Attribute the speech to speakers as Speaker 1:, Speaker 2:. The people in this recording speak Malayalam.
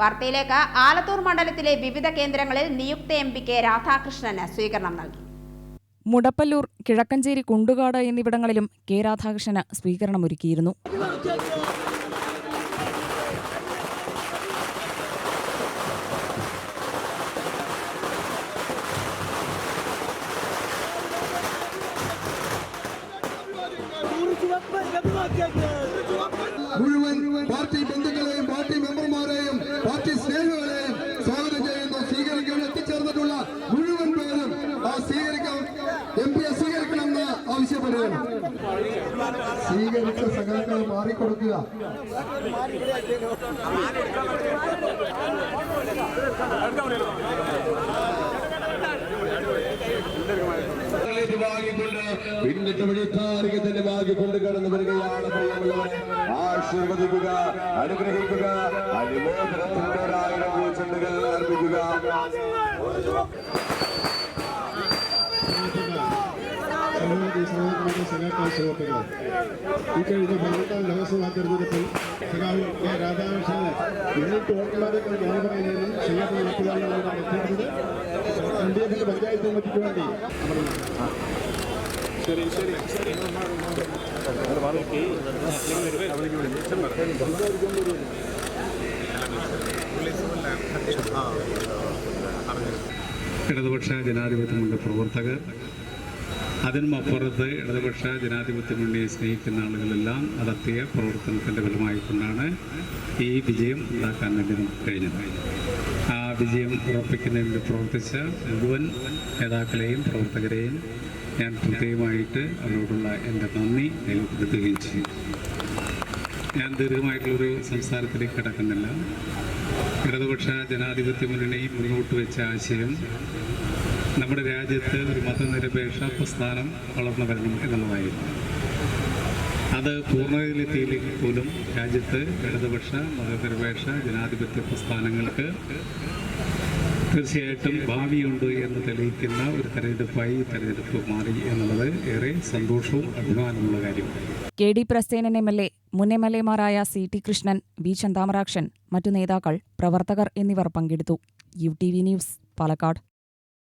Speaker 1: വാർത്തയിലേക്ക് ആലത്തൂർ മണ്ഡലത്തിലെ വിവിധ കേന്ദ്രങ്ങളിൽ നിയുക്ത എം പി കെ രാധാകൃഷ്ണന് സ്വീകരണം നൽകി.
Speaker 2: മുടപ്പല്ലൂർ കിഴക്കഞ്ചേരി കുണ്ടുകാട് എന്നിവിടങ്ങളിലും കെ രാധാകൃഷ്ണന് സ്വീകരണമൊരുക്കിയിരുന്നു.
Speaker 3: മുഴുവൻ പാർട്ടി ബന്ധുക്കളെയും സ്വീകരിച്ച സകലങ്ങൾ മാറിക്കൊടുക്കുക. വാങ്ങിക്കൊണ്ട് പിന്നിട്ട് കടന്നു വരികയാണ് ആശീർവദിക്കുക അനുഗ്രഹിക്കുക അനുമോദനത്തിന്റെ ഒരായിരം പൂച്ചെണ്ടുകൾ അർപ്പിക്കുക.
Speaker 4: സഹോദരന്മാരെ സഖാക്കൾ സുഹൃത്തുക്കൾ ഈ കഴിഞ്ഞ പതിനെട്ടാം ലോക്സഭാ തെരഞ്ഞെടുപ്പിൽ സഖാവ് കെ രാധാകൃഷ്ണന് എണ്ണൂറ്റി വോട്ടുള്ളവരെക്കാൾ ഞാൻ പറയുന്നതിനും ക്ഷേമത്തിൽ നടത്തുവാനാണ് എത്തിയിരുന്നത് എൽ ഡി എഫിന്റെ പഞ്ചായത്ത് കമ്മിറ്റിക്ക് വേണ്ടി
Speaker 5: ഇടതുപക്ഷ ജനാധിപത്യമുണ്ട് പ്രവർത്തകർ അതിനും അപ്പുറത്ത് ഇടതുപക്ഷ ജനാധിപത്യ മുന്നണിയെ സ്നേഹിക്കുന്ന ആളുകളെല്ലാം നടത്തിയ പ്രവർത്തനത്തിന്റെ ഫലമായിക്കൊണ്ടാണ് ഈ വിജയം ഉണ്ടാക്കാൻ വേണ്ടി നമുക്ക് കഴിഞ്ഞത്. ആ വിജയം ഉറപ്പിക്കുന്നതിന് പ്രവർത്തിച്ച മുഴുവൻ നേതാക്കളെയും പ്രവർത്തകരെയും ഞാൻ പ്രത്യേകമായിട്ട് അവരോടുള്ള എന്റെ നന്ദി രേഖപ്പെടുത്തുകയും ചെയ്യും. ഞാൻ ദീർഘമായിട്ടുള്ളൊരു സംസാരത്തിലേക്ക് കിടക്കുന്നില്ല. ഇടതുപക്ഷ ജനാധിപത്യ മുന്നണി മുന്നോട്ട് വെച്ച ആശയം നമ്മുടെ രാജ്യത്ത് ഒരു മതനിരപേക്ഷ പ്രസ്ഥാനം വളർന്നു വരണം എന്നുള്ളതായിരുന്നു അത് പൂർണതയിലെത്തിയില്ലെങ്കിൽ പോലും രാജ്യത്ത് ഇടതുപക്ഷ മതനിരപേക്ഷ ജനാധിപത്യ പ്രസ്ഥാനങ്ങൾക്ക് തീർച്ചയായിട്ടും ഭാവിയുണ്ട് എന്ന് തെളിയിക്കുന്ന ഒരു തെരഞ്ഞെടുപ്പായി തെരഞ്ഞെടുപ്പ് മാറി എന്നുള്ളത് ഏറെ സന്തോഷവും അഭിമാനമുള്ള കാര്യമാണ്.
Speaker 2: K D Prasenan M L A മുൻ M L എമാരായ C T Krishnan V Chandamarakshan മറ്റു നേതാക്കൾ പ്രവർത്തകർ എന്നിവർ പങ്കെടുത്തു. U T V news Palakkad.